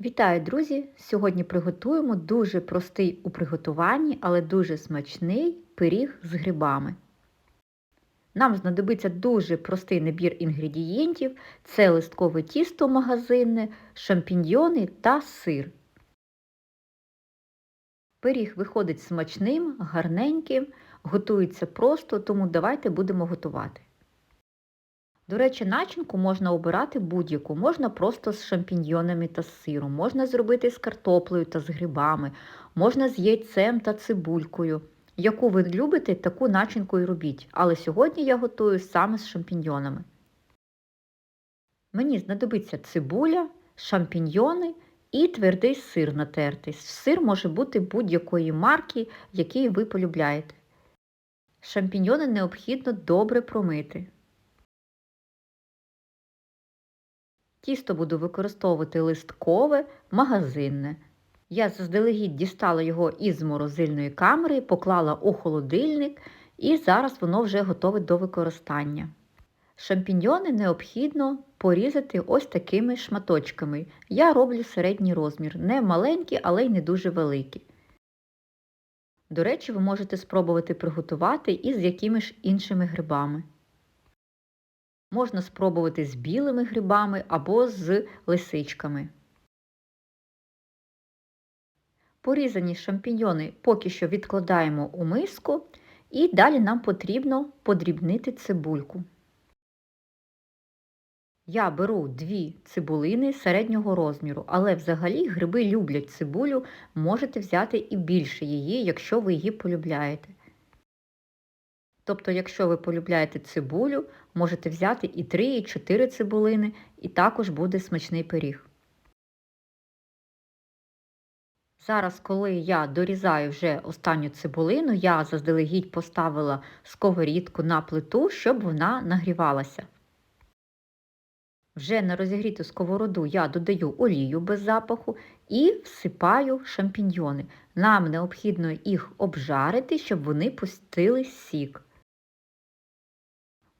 Вітаю, друзі! Сьогодні приготуємо дуже простий у приготуванні, але дуже смачний пиріг з грибами. Нам знадобиться дуже простий набір інгредієнтів: це листкове тісто магазинне, шампіньйони та сир. Пиріг виходить смачним, гарненьким, готується просто, тому давайте будемо готувати. До речі, начинку можна обирати будь-яку, можна просто з шампіньйонами та з сиром, можна зробити з картоплею та з грибами, можна з яйцем та цибулькою. Яку ви любите, таку начинку і робіть. Але сьогодні я готую саме з шампіньйонами. Мені знадобиться цибуля, шампіньйони і твердий сир натертий. Сир може бути будь-якої марки, який ви полюбляєте. Шампіньйони необхідно добре промити. Тісто буду використовувати листкове, магазинне. Я заздалегідь дістала його із морозильної камери, поклала у холодильник і зараз воно вже готове до використання. Шампіньйони необхідно порізати ось такими шматочками. Я роблю середній розмір, не маленькі, але й не дуже великі. До речі, ви можете спробувати приготувати і з якимись іншими грибами. Можна спробувати з білими грибами або з лисичками. Порізані шампіньйони поки що відкладаємо у миску і далі нам потрібно подрібнити цибульку. Я беру дві цибулини середнього розміру, але взагалі гриби люблять цибулю, можете взяти і більше її, якщо ви її полюбляєте. Тобто, якщо ви полюбляєте цибулю, можете взяти і 3, і 4 цибулини, і також буде смачний пиріг. Зараз, коли я дорізаю вже останню цибулину, я заздалегідь поставила сковорідку на плиту, щоб вона нагрівалася. Вже на розігріту сковороду я додаю олію без запаху і всипаю шампіньйони. Нам необхідно їх обжарити, щоб вони пустили сік.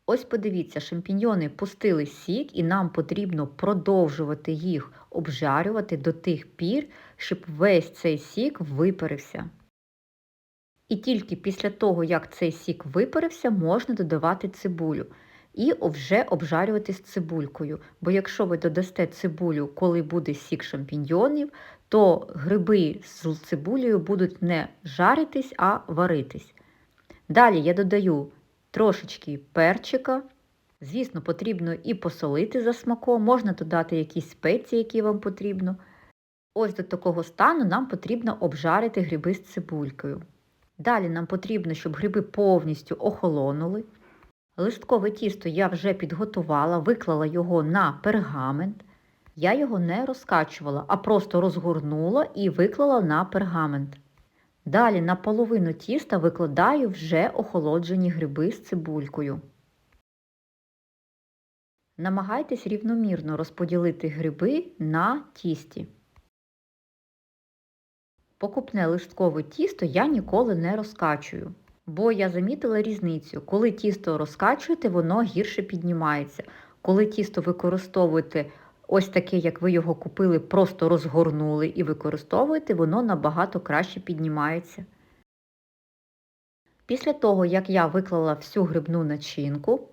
Ось подивіться, шампіньйони пустили сік, і нам потрібно продовжувати їх обжарювати до тих пір, щоб весь цей сік випарився. І тільки після того, як цей сік випарився, можна додавати цибулю. І вже обжарювати з цибулькою. Бо якщо ви додасте цибулю, коли буде сік шампіньйонів, то гриби з цибулею будуть не жаритись, а варитись. Далі я додаю трошечки перчика. Звісно, потрібно і посолити за смаком, можна додати якісь спеції, які вам потрібно. Ось до такого стану нам потрібно обжарити гриби з цибулькою. Далі нам потрібно, щоб гриби повністю охолонули. Листкове тісто я вже підготувала, виклала його на пергамент. Я його не розкачувала, а просто розгорнула і виклала на пергамент. Далі на половину тіста викладаю вже охолоджені гриби з цибулькою. Намагайтесь рівномірно розподілити гриби на тісті. Покупне листкове тісто я ніколи не розкачую, бо я замітила різницю. Коли тісто розкачуєте, воно гірше піднімається. Коли тісто використовуєте ось таке, як ви його купили, просто розгорнули і використовуєте, воно набагато краще піднімається. Після того, як я виклала всю грибну начинку,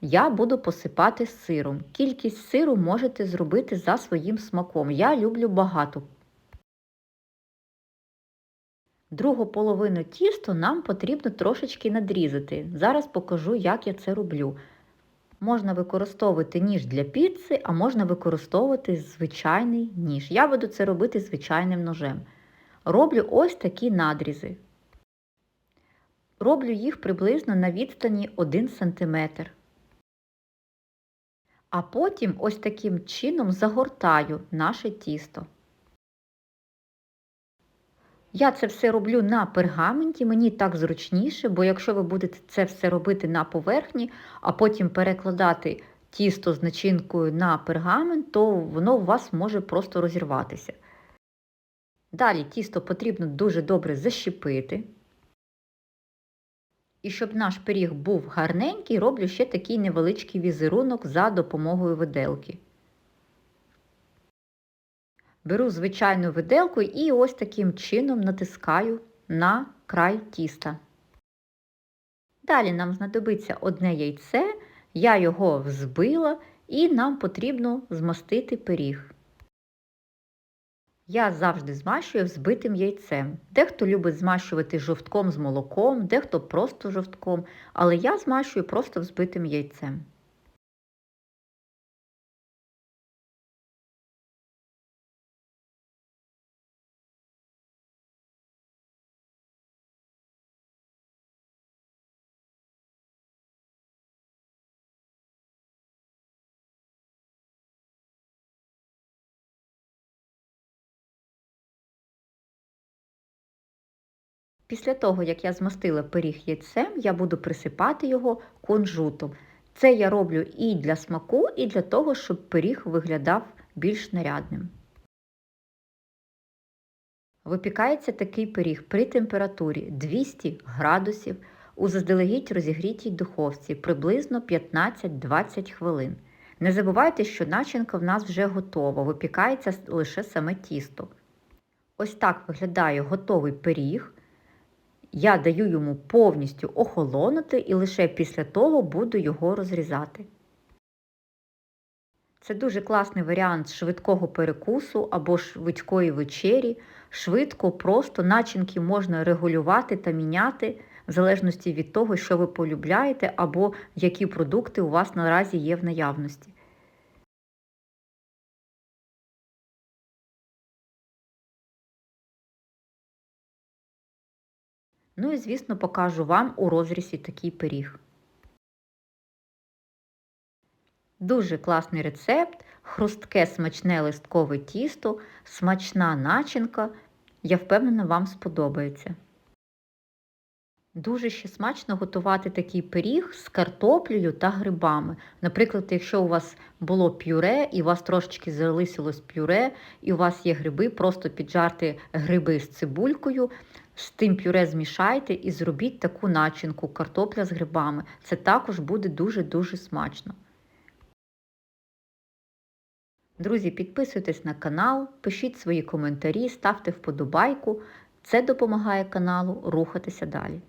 я буду посипати сиром. Кількість сиру можете зробити за своїм смаком. Я люблю багато. Другу половину тісту нам потрібно трошечки надрізати. Зараз покажу, як я це роблю. Можна використовувати ніж для піци, а можна використовувати звичайний ніж. Я буду це робити звичайним ножем. Роблю ось такі надрізи. Роблю їх приблизно на відстані 1 см. А потім ось таким чином загортаю наше тісто. Я це все роблю на пергаменті, мені так зручніше, бо якщо ви будете це все робити на поверхні, а потім перекладати тісто з начинкою на пергамент, то воно у вас може просто розірватися. Далі тісто потрібно дуже добре защепити. І щоб наш пиріг був гарненький, роблю ще такий невеличкий візерунок за допомогою виделки. Беру звичайну виделку і ось таким чином натискаю на край тіста. Далі нам знадобиться одне яйце, я його взбила і нам потрібно змастити пиріг. Я завжди змащую взбитим яйцем. Дехто любить змащувати жовтком з молоком, дехто просто жовтком, але я змащую просто взбитим яйцем. Після того, як я змастила пиріг яйцем, я буду присипати його кунжутом. Це я роблю і для смаку, і для того, щоб пиріг виглядав більш нарядним. Випікається такий пиріг при температурі 200 градусів у заздалегідь розігрітій духовці приблизно 15-20 хвилин. Не забувайте, що начинка в нас вже готова, випікається лише саме тісто. Ось так виглядає готовий пиріг. Я даю йому повністю охолонути і лише після того буду його розрізати. Це дуже класний варіант швидкого перекусу або швидкої вечері. Швидко, просто начинки можна регулювати та міняти в залежності від того, що ви полюбляєте, або які продукти у вас наразі є в наявності. Ну і, звісно, покажу вам у розрізі такий пиріг. Дуже класний рецепт, хрустке смачне листкове тісто, смачна начинка. Я впевнена, вам сподобається. Дуже ще смачно готувати такий пиріг з картоплею та грибами. Наприклад, якщо у вас було пюре і у вас трошечки залишилось пюре, і у вас є гриби, просто піджарти гриби з цибулькою, з тим пюре змішайте і зробіть таку начинку картопля з грибами. Це також буде дуже-дуже смачно. Друзі, підписуйтесь на канал, пишіть свої коментарі, ставте вподобайку. Це допомагає каналу рухатися далі.